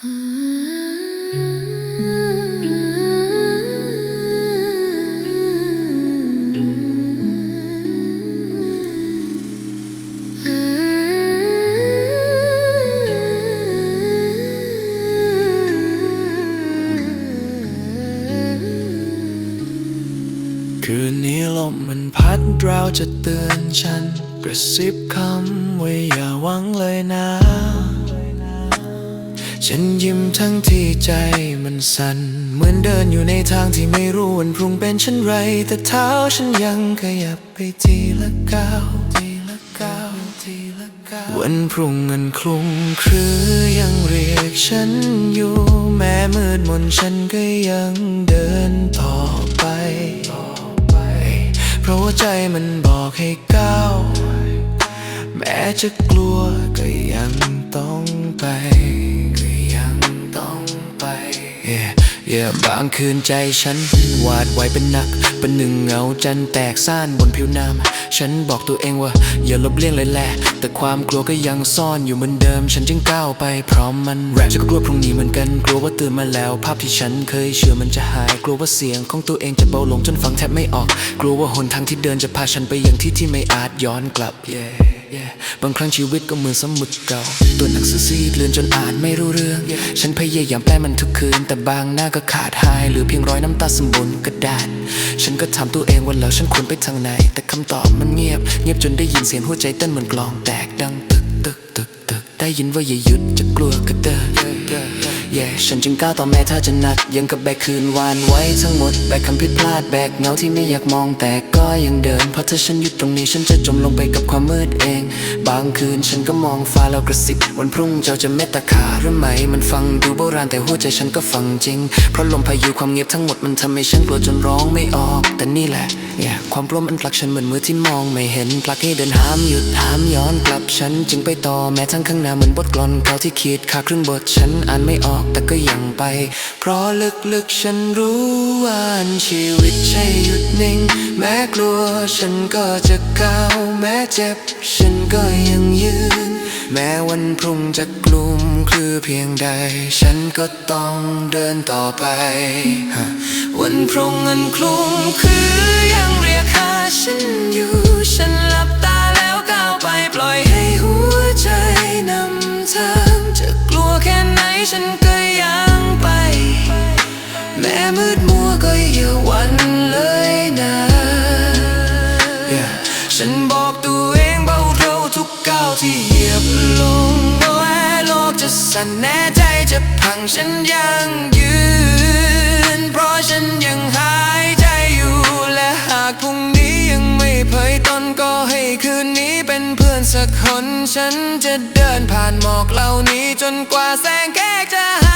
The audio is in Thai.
คืนนี้ลมมันพัดเราจะเตือนฉัน กระซิบคำว่าอย่าหวังเลยนะ ฉันยิ้มทั้งที่ใจมันสั่น เหมือนเดินอยู่ในทางที่ไม่รู้วันพรุ่งเป็นเช่นไร แต่เท้าฉันยังขยับไปทีละก้าวทีละก้าวทีละก้าววันพรุ่งมันคลุมครือยังเรียกฉันอยู่ แม้มืดมนฉันก็ยังเดินต่อไป เพราะว่าใจมันบอกให้ก้าวแม้จะกลัวก็ยังต้องไป yeah, yeah บางคืนใจฉันหวาดไหวเป็นหนัก เป็นหนึ่งเงาจันแตกซ่านบนผิวน้ำ ฉันบอกตัวเองว่า อย่าลบเลี่ยงเลยแหละ แต่ความกลัวก็ยังซ่อนอยู่เหมือนเดิม ฉันจึงก้าวไปพร้อมมันแรปฉันก็กลัวพรุ่งนี้เหมือนกัน กลัวว่าตื่นมาแล้ว ภาพที่ฉันเคยเชื่อมันจะหาย กลัวว่าเสียงของตัวเองจะเบาลงจนฟังแทบไม่ออก กลัวว่าหนทางที่เดินจะพาฉันไปยังที่ที่ไม่อาจย้อนกลับ yeah, yeah บางครั้งชีวิตก็เหมือนสมุดเก่า ตัวหนังสือซีดเลือนจนอ่านไม่รู้เรื่องฉันพยายามแปลมันทุกคืน แต่บางหน้าก็ขาดหายหลือเพียงร้อยน้ำตาสมบนกระดาษ ฉันก็ถามตัวเองว่าแล้วฉันควรไปทางไหน แต่คำตอบมันเงียบ เงียบจนได้ยินเสียงหัวใจเต้นเหมือนกลองแตกดังตึกตึกตึกตึกได้ยินว่าอย่าหยุดจะกลัวก็เดิน yeah ฉันจึงก้าวต่อแม้ถ้าจะหนัก ยังกับแบกคืนวานไว้ทั้งหมด แบกคำผิดพลาดแบกเงาที่ไม่อยากมองแต่ก็ยังเดิน เพราะถ้าฉันหยุดตรงนี้ฉันจะจมลงไปกับความมืดเอง บางคืนฉันก็มองฟ้าแล้วกระซิบ วันพรุ่งเจ้าจะเมตตาขาหรือไม่มันฟังดูโบราณแต่หัวใจฉันก็ฟังจริง เพราะลมพายุความเงียบทั้งหมดมันทำให้ฉันกลัวจนร้องไม่ออก แต่นี่แหละ yeah ความกลัวมันผลักฉันเหมือนมือที่มองไม่เห็นผลักให้เดินห้ามหยุดห้ามย้อนกลับฉันจึงไปต่อแม้ทั้งข้างหน้าเหมือนบทกลอนเก่าที่ขีดขาครึ่งบทฉันอ่านไม่ออกแต่ก็ยังไป เพราะลึกๆฉันรู้ว่าชีวิตใช่หยุดนิ่ง แม้กลัวฉันก็จะก้าว แม้เจ็บฉันก็ยังยืน แม้วันพรุ่งจะกลุ่มคือเพียงใด ฉันก็ต้องเดินต่อไป วันพรุ่งอันคลุมคือยังเรียกหาฉันอยู่ ฉันก็ยังไป แม้มืดมัวก็อย่าหวันเลยนะ Yeah ฉันบอกตัวเองเบาเราทุกก้าวที่เหยียบลงแม้โลกจะสั่นแน่ใจจะพังฉันยังยืน เพราะฉันยังหา คน ฉันจะเดินผ่านหมอกเหล่านี้จนกว่าแสงแค่จะห